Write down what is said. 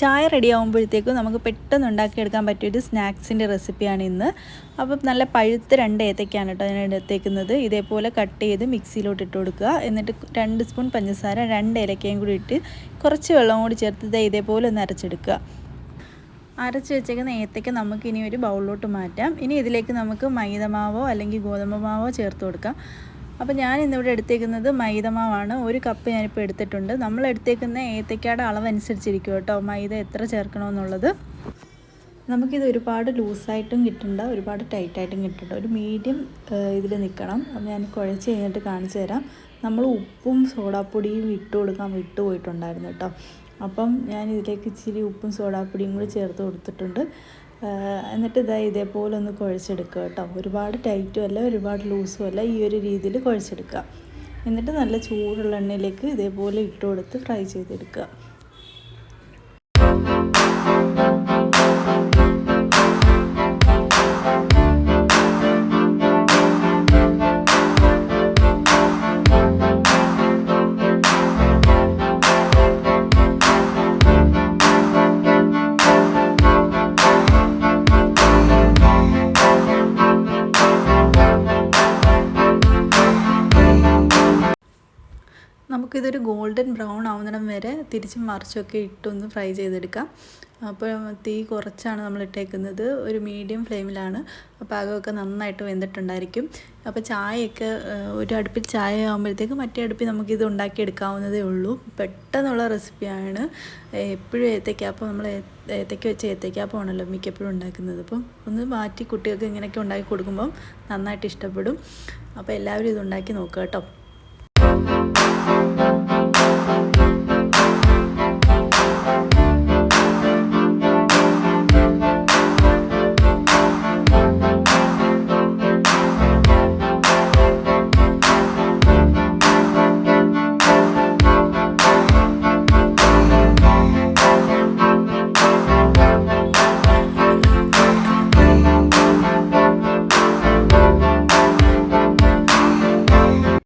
ചായ റെഡി ആകുമ്പോഴത്തേക്കും നമുക്ക് പെട്ടെന്ന് ഉണ്ടാക്കിയെടുക്കാൻ പറ്റിയൊരു സ്നാക്സിന്റെ റെസിപ്പിയാണ് ഇന്ന്. അപ്പം നല്ല പഴുത്ത രണ്ട് ഏത്തയ്ക്കാണ് കേട്ടോ ഞാൻ എടുത്തേക്കുന്നത്. ഇതേപോലെ കട്ട് ചെയ്ത് മിക്സിയിലോട്ട് ഇട്ട് കൊടുക്കുക. എന്നിട്ട് രണ്ട് സ്പൂൺ പഞ്ചസാര രണ്ട് ഏലക്കയും കൂടി ഇട്ട് കുറച്ച് വെള്ളം കൂടി ചേർത്ത് ഇതേപോലെ ഒന്ന് അരച്ചെടുക്കുക. അരച്ച് വെച്ചേക്കുന്ന ഏത്തയ്ക്ക് നമുക്ക് ഇനി ഒരു ബൗളിലോട്ട് മാറ്റാം. ഇനി ഇതിലേക്ക് നമുക്ക് മൈദമാവോ അല്ലെങ്കിൽ ഗോതമ്പ് മാവോ ചേർത്ത് കൊടുക്കാം. അപ്പോൾ ഞാൻ ഇന്നിവിടെ എടുത്തേക്കുന്നത് മൈദമാവാണ്. ഒരു കപ്പ് ഞാനിപ്പോൾ എടുത്തിട്ടുണ്ട്. നമ്മൾ എടുത്തേക്കുന്ന ഏത്തയ്ക്കയുടെ അളവനുസരിച്ചിരിക്കും കേട്ടോ. മൈദ എത്ര ചേർക്കണമെന്നുള്ളത്. നമുക്കിത് ഒരുപാട് ലൂസായിട്ടും കിട്ടണ്ട ഒരുപാട് ടൈറ്റായിട്ടും കിട്ടണ്ട. ഒരു മീഡിയം ഇതിൽ നിൽക്കണം. അപ്പോൾ ഞാൻ കുഴച്ച് കഴിഞ്ഞിട്ട് കാണിച്ചു തരാം. നമ്മൾ ഉപ്പും സോഡാപ്പൊടിയും ഇട്ട് കൊടുക്കാൻ വിട്ടു പോയിട്ടുണ്ടായിരുന്നു കേട്ടോ. അപ്പം ഞാൻ ഇതിലേക്ക് ഇച്ചിരി ഉപ്പും സോഡാപ്പൊടിയും കൂടി ചേർത്ത് കൊടുത്തിട്ടുണ്ട്. എന്നിട്ട് ഇതാ ഇതേപോലെ ഒന്ന് കുഴച്ചെടുക്കുക കേട്ടോ. ഒരുപാട് ടൈറ്റും അല്ല ഒരുപാട് ലൂസും അല്ല ഈ ഒരു രീതിയിൽ കുഴച്ചെടുക്കുക. എന്നിട്ട് നല്ല ചൂടുള്ള എണ്ണയിലേക്ക് ഇതേപോലെ ഇട്ട് കൊടുത്ത് ഫ്രൈ ചെയ്തെടുക്കുക. നമുക്കിതൊരു ഗോൾഡൻ ബ്രൗൺ ആവുന്നിടം വരെ തിരിച്ചും മറിച്ചൊക്കെ ഇട്ടൊന്ന് ഫ്രൈ ചെയ്തെടുക്കാം. അപ്പോൾ തീ കുറച്ചാണ് നമ്മൾ ഇട്ടേക്കുന്നത്. ഒരു മീഡിയം ഫ്ലെയിമിലാണ്. പാകമൊക്കെ നന്നായിട്ട് വെന്തിട്ടുണ്ടായിരിക്കും. അപ്പോൾ ചായയൊക്കെ ഒരു അടുപ്പിൽ ചായ ആകുമ്പോഴത്തേക്ക് മറ്റേ അടുപ്പിൽ നമുക്കിത് ഉണ്ടാക്കിയെടുക്കാവുന്നതേ ഉള്ളൂ. പെട്ടെന്നുള്ള റെസിപ്പിയാണ്. എപ്പോഴും ഏത്തയ്ക്കാപ്പം നമ്മൾ ഏത്തയ്ക്ക വെച്ച് ഏത്തയ്ക്കാപ്പമാണല്ലോ മിക്കപ്പോഴും ഉണ്ടാക്കുന്നത്. അപ്പം ഒന്ന് മാറ്റി കുട്ടികൾക്ക് ഇങ്ങനെയൊക്കെ ഉണ്ടാക്കി കൊടുക്കുമ്പം നന്നായിട്ട് ഇഷ്ടപ്പെടും. അപ്പോൾ എല്ലാവരും ഇത് ഉണ്ടാക്കി നോക്കുക കേട്ടോ.